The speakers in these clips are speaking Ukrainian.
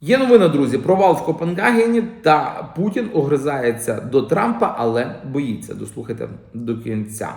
Є новина, друзі, провал в Копенгагені та Путін огризається до Трампа, але боїться. Дослухайте до кінця.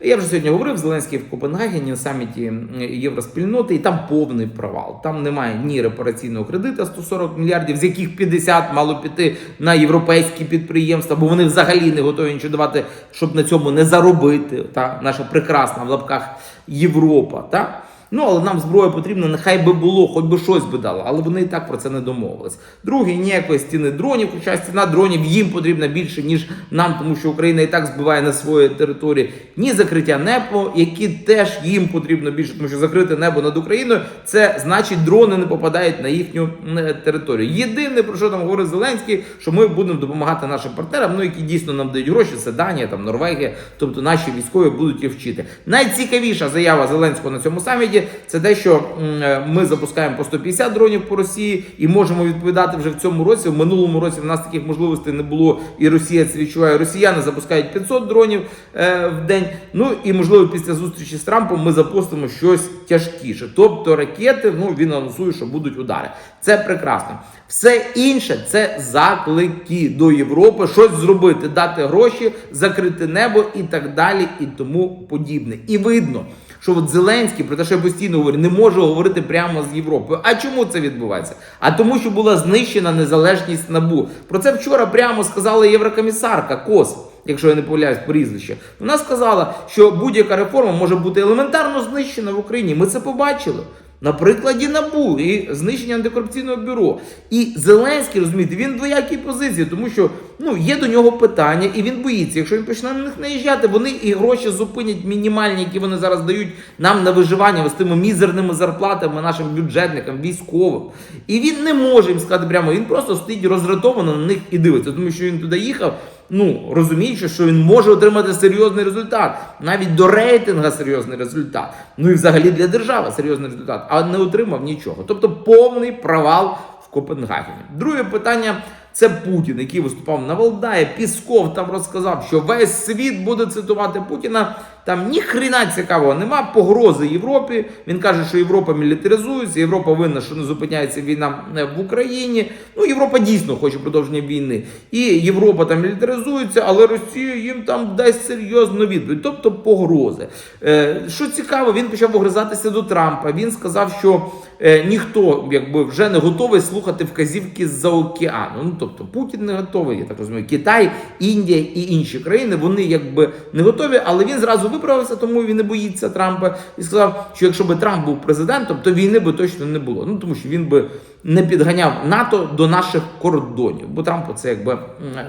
Я вже сьогодні говорив, Зеленський в Копенгагені на саміті Євроспільноти, і там повний провал. Там немає ні репараційного кредиту 140 мільярдів, з яких 50 мало піти на європейські підприємства, бо вони взагалі не готові нічого давати, щоб на цьому не заробити. Та наша прекрасна в лапках Європа. Та? Ну, але нам зброя потрібна, нехай би було, хоч би щось би дало, але вони і так про це не домовились. Другий ніякої стіни дронів, хоча стіна дронів їм потрібна більше, ніж нам, тому що Україна і так збиває на своїй території. Ні закриття небо, які теж їм потрібно більше, тому що закрите небо над Україною, це значить, дрони не попадають на їхню е, територію. Єдине, про що там говорить Зеленський, що ми будемо допомагати нашим партнерам, ну які дійсно нам дають гроші, це Данія, там Норвегія, тобто наші військові будуть їх вчити. Найцікавіша заява Зеленського на цьому саміті це те, що е, ми запускаємо по 150 дронів по Росії і можемо відповідати вже в цьому році. В минулому році в нас таких можливостей не було, і Росія це відчуває. Росіяни запускають 500 дронів е, в день. Ну і можливо, після зустрічі з Трампом ми запустимо щось тяжкіше. Тобто ракети, ну він анонсує, що будуть удари. Це прекрасно. Все інше це заклики до Європи, щось зробити, дати гроші, закрити небо і так далі, і тому подібне. І видно. Що от Зеленський, про те, що я постійно говорю, не може говорити прямо з Європою. А чому це відбувається? А тому, що була знищена незалежність набу. Про це вчора прямо сказала єврокомісарка Кос, якщо я не помиляюсь прізвище. Вона сказала, що будь-яка реформа може бути елементарно знищена в Україні. Ми це побачили. На прикладі НАБУ і знищення антикорупційного бюро. І Зеленський, розумієте, він в двоякій позиції, тому що ну, є до нього питання, і він боїться. Якщо він почне на них наїжджати, вони і гроші зупинять мінімальні, які вони зараз дають нам на виживання з тими мізерними зарплатами нашим бюджетникам, військовим. І він не може їм сказати прямо, він просто стоїть розрятовано на них і дивиться, тому що він туди їхав. Ну, розуміючи, що він може отримати серйозний результат, навіть до рейтинга серйозний результат. Ну і взагалі для держави серйозний результат, а не отримав нічого. Тобто повний провал в Копенгагені. Друге питання. Це Путін, який виступав на Валдаї. Пісков там розказав, що весь світ буде цитувати Путіна. Там ні хрена цікавого нема. Погрози Європі. Він каже, що Європа мілітаризується, Європа винна, що не зупиняється війна е, в Україні. Ну, Європа дійсно хоче продовження війни. І Європа там мілітаризується, але Росія їм там дасть серйозну відповідь. Тобто погрози. Е, що цікаво, він почав огризатися до Трампа. Він сказав, що е, ніхто якби вже не готовий слухати вказівки з-за океану. Ну тобто Путін не готовий, я так розумію. Китай, Індія і інші країни вони якби не готові, але він зразу виправився, тому він не боїться Трампа і сказав, що якщо би Трамп був президентом, то війни би точно не було. Ну тому що він би не підганяв НАТО до наших кордонів, бо Трампу це якби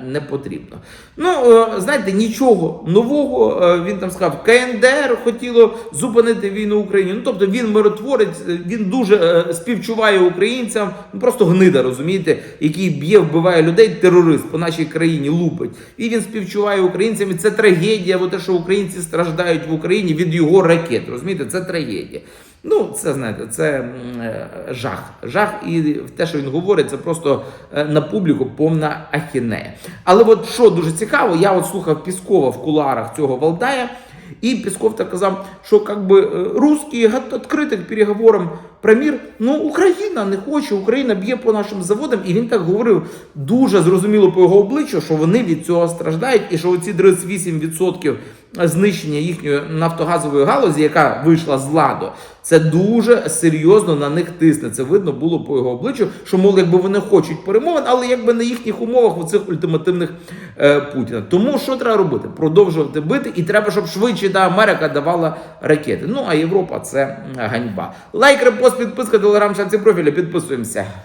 не потрібно. Ну е, знаєте, нічого нового. Е, Він там сказав, КНДР хотіло зупинити війну Україні. Ну тобто він миротворець, е, він дуже співчуває українцям, ну просто гнида, розумієте, який б'є, вбиває людей, терорист по нашій країні лупить. І він співчуває українцям. І це трагедія, бо те, що українці страждають в Україні від його ракет. Розумієте, це трагедія. Ну, це знаєте, це е, жах. Жах, і те, що він говорить, це просто е, на публіку повна ахінея. Але от що дуже цікаво, я от слухав Піскова в куларах цього Валдая. І Песков так казав, що как би е, русські гот- відкриті к переговорам про мир. Ну Україна не хоче, Україна б'є по нашим заводам. І він так говорив дуже зрозуміло по його обличчю, що вони від цього страждають, і що оці 38% знищення їхньої нафтогазової галузі, яка вийшла з ладу, це дуже серйозно на них тисне. Це видно було по його обличчю, що мов якби вони хочуть перемовин, але якби на їхніх умовах у цих ультимативних е, Путіна. Тому що треба робити? Продовжувати бити, і треба, щоб швидше та Америка давала ракети. Ну а Європа це ганьба. Лайк, репост, підписка, телеграм, шанці профіля. Підписуємося.